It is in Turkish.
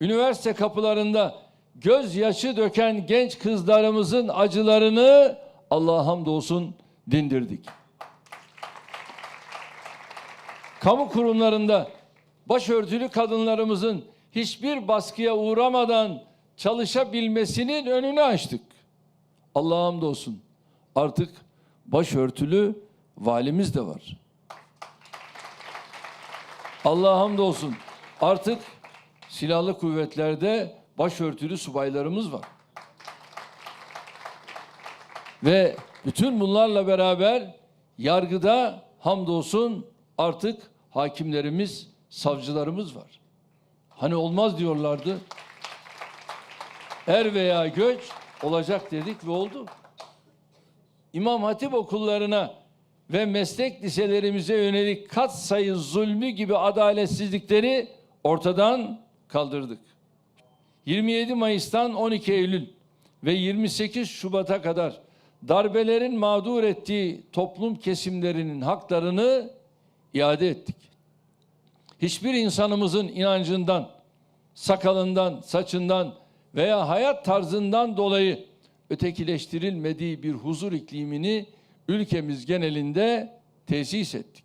üniversite kapılarında gözyaşı döken genç kızlarımızın acılarını Allah'a hamdolsun dindirdik. Kamu kurumlarında başörtülü kadınlarımızın hiçbir baskıya uğramadan çalışabilmesinin önünü açtık. Allah'a hamdolsun. Artık başörtülü valimiz de var. Allah'a hamdolsun. Artık silahlı kuvvetlerde başörtülü subaylarımız var. Ve bütün bunlarla beraber yargıda hamdolsun artık hakimlerimiz, savcılarımız var. Hani olmaz diyorlardı. Er veya göç olacak dedik ve oldu. İmam Hatip okullarına ve meslek liselerimize yönelik kat sayı zulmü gibi adaletsizlikleri ortadan kaldırdık. 27 Mayıs'tan 12 Eylül ve 28 Şubat'a kadar darbelerin mağdur ettiği toplum kesimlerinin haklarını iade ettik. Hiçbir insanımızın inancından, sakalından, saçından veya hayat tarzından dolayı ötekileştirilmediği bir huzur iklimini ülkemiz genelinde tesis ettik.